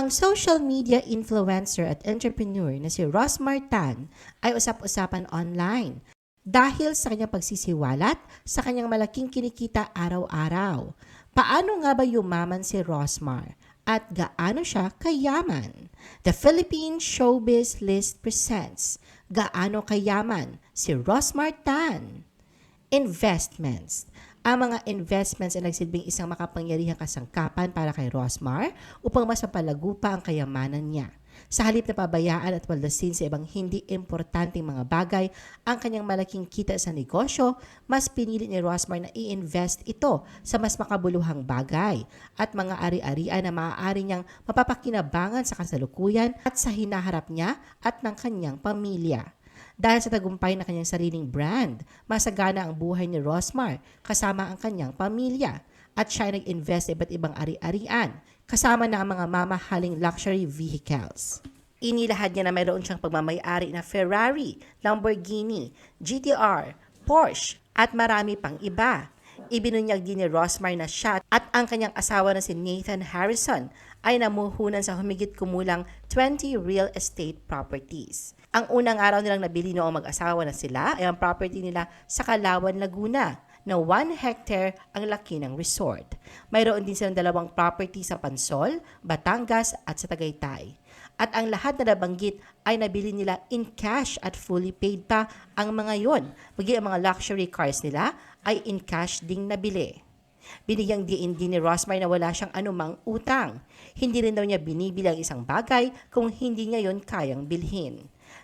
Ang social media influencer at entrepreneur na si Ross Martan ay usap-usapan online dahil sa kanyang pagsisiwalat sa kanyang malaking kinikita araw-araw. Paano nga ba yumaman si Rosmar at gaano siya kayaman? The Philippine Showbiz List presents Gaano Kayaman si Rosmar Tan? Investments. Ang mga investments ay nagsilbing isang makapangyarihang kasangkapan para kay Rosmar upang mas mapalago pa ang kayamanan niya. Sa halip na pabayaan at waldasin sa ibang hindi importanteng mga bagay ang kanyang malaking kita sa negosyo, mas pinili ni Rosmar na i-invest ito sa mas makabuluhang bagay at mga ari-arian na maaari niyang mapapakinabangan sa kasalukuyan at sa hinaharap niya at ng kanyang pamilya. Dahil sa tagumpay ng kanyang sariling brand, masagana ang buhay ni Rosmar kasama ang kanyang pamilya at siya ay nag-invest sa iba't ibang ari-arian kasama na ang mga mamahaling luxury vehicles. Inilahad niya na mayroon siyang pagmamayari na Ferrari, Lamborghini, GTR, Porsche at marami pang iba. Ibinunyag din ni Rosmar na siya at ang kanyang asawa na si Nathan Harrison ay namuhunan sa humigit kumulang 20 real estate properties. Ang unang araw nilang nabili noong mag-asawa na sila ay ang property nila sa Kalawan, Laguna na 1 hectare ang laki ng resort. Mayroon din silang dalawang property sa Pansol, Batangas at sa Tagaytay. At ang lahat na nabanggit ay nabili nila in cash at fully paid pa ang mga yon. Maging ang mga luxury cars nila ay in cash ding nabili. Binigyang din ni Rosmar na wala siyang anumang utang. Hindi rin daw niya binibili ang isang bagay kung hindi niya yon kayang bilhin.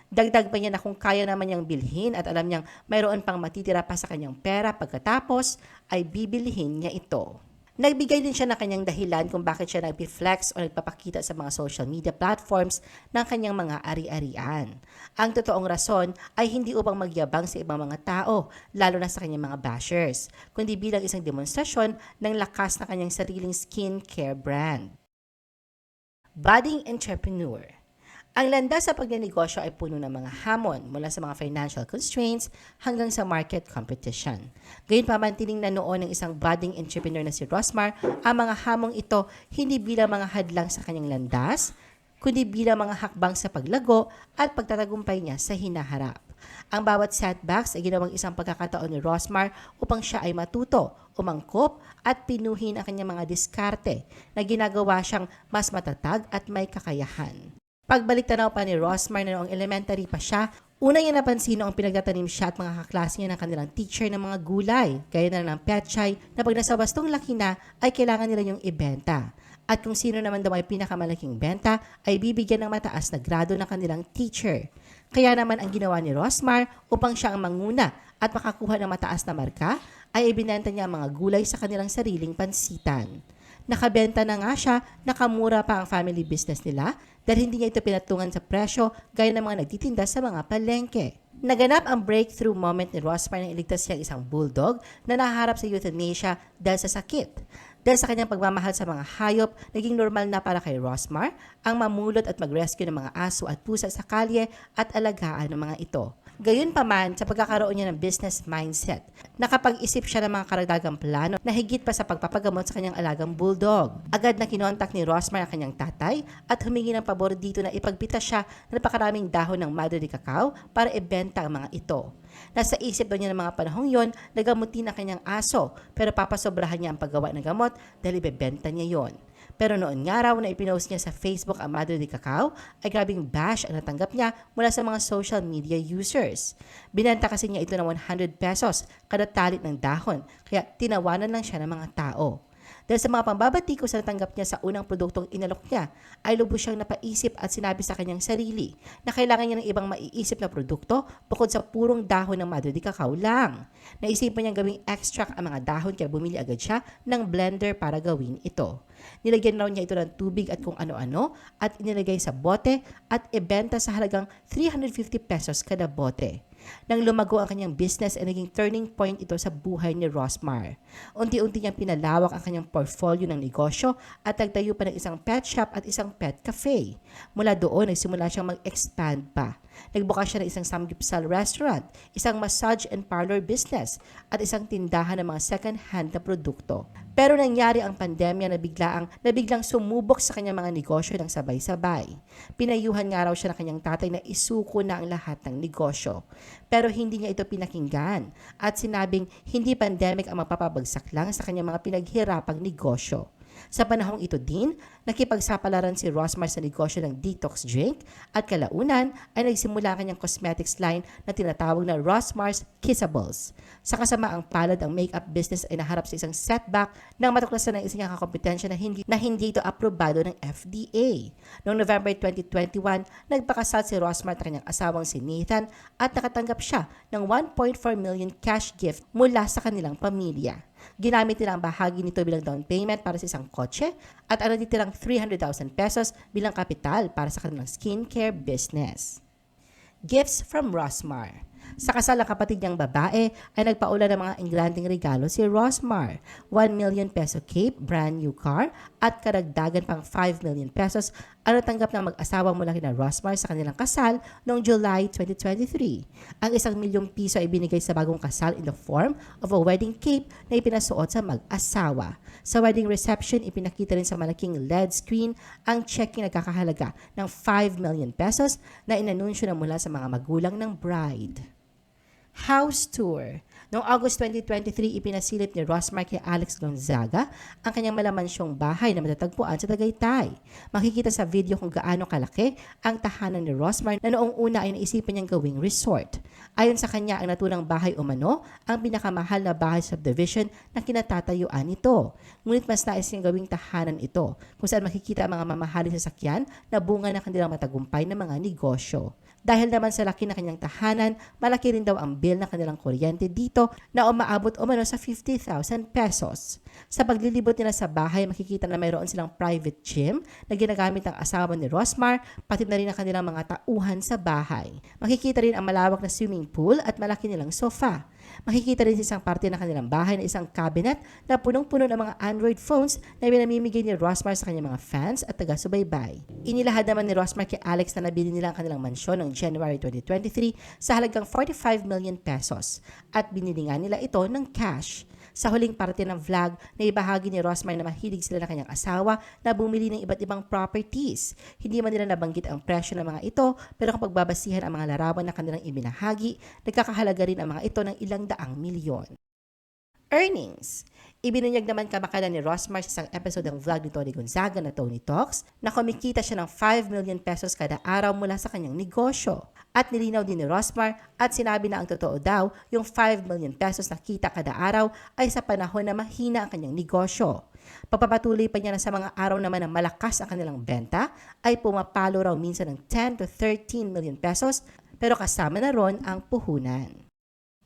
Dagdag pa niya na kung kaya naman niyang bilhin at alam niyang mayroon pang matitira pa sa kanyang pera pagkatapos ay bibilihin niya ito. Nagbigay din siya ng kanyang dahilan kung bakit siya nagpi-flex o nagpapakita sa mga social media platforms ng kanyang mga ari-arian. Ang totoong rason ay hindi upang magyabang sa ibang mga tao, lalo na sa kanyang mga bashers, kundi bilang isang demonstrasyon ng lakas ng kanyang sariling skincare brand. Budding Entrepreneur ang landas sa pagnenegosyo ay puno ng mga hamon mula sa mga financial constraints hanggang sa market competition. Gayunpaman, tiningnan noon ng isang budding entrepreneur na si Rosmar ang mga hamong ito hindi bilang mga hadlang sa kanyang landas, kundi bilang mga hakbang sa paglago at pagtatagumpay niya sa hinaharap. Ang bawat setbacks ay ginawang isang pagkakataon ni Rosmar upang siya ay matuto, umangkop at pinuhin ang kanyang mga diskarte na ginagawa siyang mas matatag at may kakayahan. Pagbalik tanaw pa ni Rosmar na noong elementary pa siya, una niya napansin noong pinagtatanim siya at mga kaklase niya ng kanilang teacher ng mga gulay, gaya na ng petchay, na pag nasa wastong laki na, ay kailangan nila yung ibenta. At kung sino naman daw ay pinakamalaking benta, ay bibigyan ng mataas na grado ng kanilang teacher. Kaya naman ang ginawa ni Rosmar upang siya ang manguna at makakuha ng mataas na marka, ay ibinenta niya ang mga gulay sa kanilang sariling pansitan. Nakabenta na nga siya, nakamura pa ang family business nila dahil hindi niya ito pinatungan sa presyo gaya ng mga nagtitinda sa mga palengke. Naganap ang breakthrough moment ni Rosmar nang iligtas siya ang isang bulldog na naharap sa euthanasia dahil sa sakit. Dahil sa kanyang pagmamahal sa mga hayop, naging normal na para kay Rosmar ang mamulot at mag-rescue ng mga aso at pusa sa kalye at alagaan ng mga ito. Gayunpaman, sa pagkakaroon niya ng business mindset, nakapag-isip siya ng mga karagdagang plano na higit pa sa pagpapagamot sa kanyang alagang bulldog. Agad na kinontak ni Rosmar ang kanyang tatay at humingi ng pabor dito na ipagpita siya ng napakaraming dahon ng madre de cacao para ibenta ang mga ito. Nasa isip daw niya ng mga panahong yon na gamutin ang kanyang aso pero papasobrahan niya ang paggawa ng gamot dahil ibebenta niya yon. Pero noon nga raw na ipinost niya sa Facebook ang Madre de Cacao, ay grabing bash ang natanggap niya mula sa mga social media users. Binenta kasi niya ito ng 100 pesos kada talit ng dahon, kaya tinawanan lang siya ng mga tao. Dahil sa mga pambabatikos na natanggap niya sa unang produktong inalok niya, ay lubos siyang napaisip at sinabi sa kanyang sarili na kailangan niya ng ibang maiisip na produkto bukod sa purong dahon ng Madre de Cacao lang. Naisipan niyang gawing extract ang mga dahon kaya bumili agad siya ng blender para gawin ito. Nilagyan raw niya ito ng tubig at kung ano-ano at inilagay sa bote at ibenta sa halagang 350 pesos kada bote. Nang lumago ang kanyang business ay naging turning point ito sa buhay ni Rosmar. Unti-unti niyang pinalawak ang kanyang portfolio ng negosyo at nagtayo pa ng isang pet shop at isang pet cafe. Mula doon, nagsimula siyang mag-expand pa. Nagbukas siya ng isang samgipsal restaurant, isang massage and parlor business, at isang tindahan ng mga second-hand na produkto. Pero nangyari ang pandemya na biglaang, na biglang sumubok sa kanyang mga negosyo ng sabay-sabay. Pinayuhan nga raw siya ng kanyang tatay na isuko na ang lahat ng negosyo. Pero hindi niya ito pinakinggan at sinabing hindi pandemic ang mapapabagsak lang sa kanyang mga pinaghirapang negosyo. Sa panahong ito din, nakipagsapalaran si Rosmar sa negosyo ng detox drink at kalaunan ay nagsimula ang kanyang cosmetics line na tinatawag na Rosmar's Kissables. Sa kasamaang palad, ang makeup business ay naharap sa isang setback nang matuklasan ng isang kakompetensya na hindi, na hindi ito aprobado ng FDA. Noong November 2021, nagpakasal si Rosmar at kanyang asawang si Nathan at nakatanggap siya ng 1.4 million cash gift mula sa kanilang pamilya. Ginamit nila ang bahagi nito bilang down payment para sa isang kotse at ang natitirang 300,000 pesos bilang kapital para sa kanilang skincare business. Gifts from Rosmar. Sa kasal ng kapatid niyang babae ay nagpaula ng mga ingranding regalo si Rosmar. 1 million peso cape, brand new car, at karagdagan pang 5 million pesos ang natanggap ng mag-asawa mula kina Rosmar sa kanilang kasal noong July 2023. Ang isang milyong piso ay binigay sa bagong kasal in the form of a wedding cape na ipinasuot sa mag-asawa. Sa wedding reception, ipinakita rin sa malaking LED screen ang checking na kakahalaga ng 5 million pesos na inanunsyo na mula sa mga magulang ng bride. House Tour. Noong August 2023, ipinasilip ni Rosmar kay Alex Gonzaga ang kanyang malamansyong bahay na matatagpuan sa Tagaytay. Makikita sa video kung gaano kalaki ang tahanan ni Rosmar na noong una ay naisipan niyang gawing resort. Ayon sa kanya, ang naturang bahay umano ang pinakamahal na bahay subdivision na kinatatayuan nito. Ngunit mas nais niyang gawing tahanan ito kung saan makikita ang mga mamahaling sasakyan na bunga ng kanilang matagumpay na mga negosyo. Dahil naman sa laki ng kanyang tahanan, malaki rin daw ang bill ng kanilang kuryente dito na umaabot umano sa 50,000 pesos. Sa paglilibot nila sa bahay, makikita na mayroon silang private gym na ginagamit ng asawa ni Rosmar, pati na rin ang kanilang mga tauhan sa bahay. Makikita rin ang malawak na swimming pool at malaki nilang sofa. Makikita rin sa isang parte ng kanilang bahay na isang cabinet na punong-puno ng mga Android phones na pinamimigay ni Rosmar sa kanyang mga fans at taga-subaybay. Inilahad naman ni Rosmar kay Alex na nabili nila ang kanilang mansyon noong January 2023 sa halagang 45 million pesos at binili nga nila ito ng cash. Sa huling parte ng vlog, naibahagi ni Rosmar na mahilig sila ng kanyang asawa na bumili ng iba't ibang properties. Hindi man nila nabanggit ang presyo ng mga ito, pero kapag babasihan ang mga larawan na kanilang ibinahagi, nagkakahalaga rin ang mga ito ng ilang daang milyon. Earnings. Ibinunyag naman kamakalan ni Rosmar sa isang episode ng vlog ni Tony Gonzaga na Tony Talks na kumikita siya ng 5 million pesos kada araw mula sa kanyang negosyo. At nilinaw din ni Rosmar at sinabi na ang totoo daw, yung 5 million pesos na kita kada araw ay sa panahon na mahina ang kanyang negosyo. Pagpapatuloy pa niya na sa mga araw naman na malakas ang kanilang benta, ay pumapalo raw minsan ng 10 to 13 million pesos pero kasama na ron ang puhunan.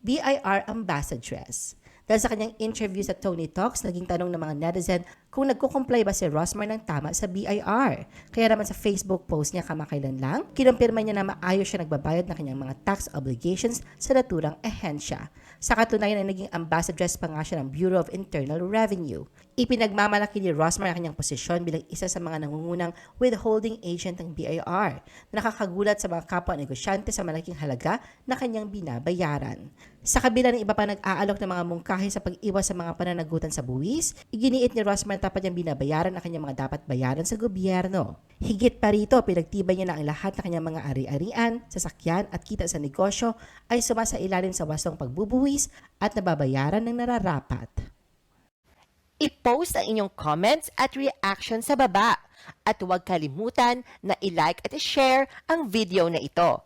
BIR Ambassadress. Dahil sa kanyang interview sa Tony Talks, naging tanong ng mga netizen kung nagko-comply ba si Rosmar ng tama sa BIR. Kaya naman sa Facebook post niya kamakailan lang, kinumpirma niya na maayos siya nagbabayad ng kanyang mga tax obligations sa naturang ehensya. Sa katunayan ay naging ambassadress pa nga siya ng Bureau of Internal Revenue. Ipinagmamalaki ni Rosmar ang kanyang posisyon bilang isa sa mga nangungunang withholding agent ng BIR na nakakagulat sa mga kapwa negosyante sa malaking halaga na kanyang binabayaran. Sa kabila ng iba pa nag-aalok ng mga mungkahi sa pag-iwas sa mga pananagutan sa buwis, iginiit ni Rosmar na tapat niyang binabayaran ang kanyang mga dapat bayaran sa gobyerno. Higit pa rito, pinagtibay niya na ang lahat ng kanyang mga ari-arian, sasakyan at kita sa negosyo ay sumasa ilalim sa wastong pagbubuwis at nababayaran ng nararapat. I-post ang inyong comments at reaction sa baba. At huwag kalimutan na i-like at i-share ang video na ito.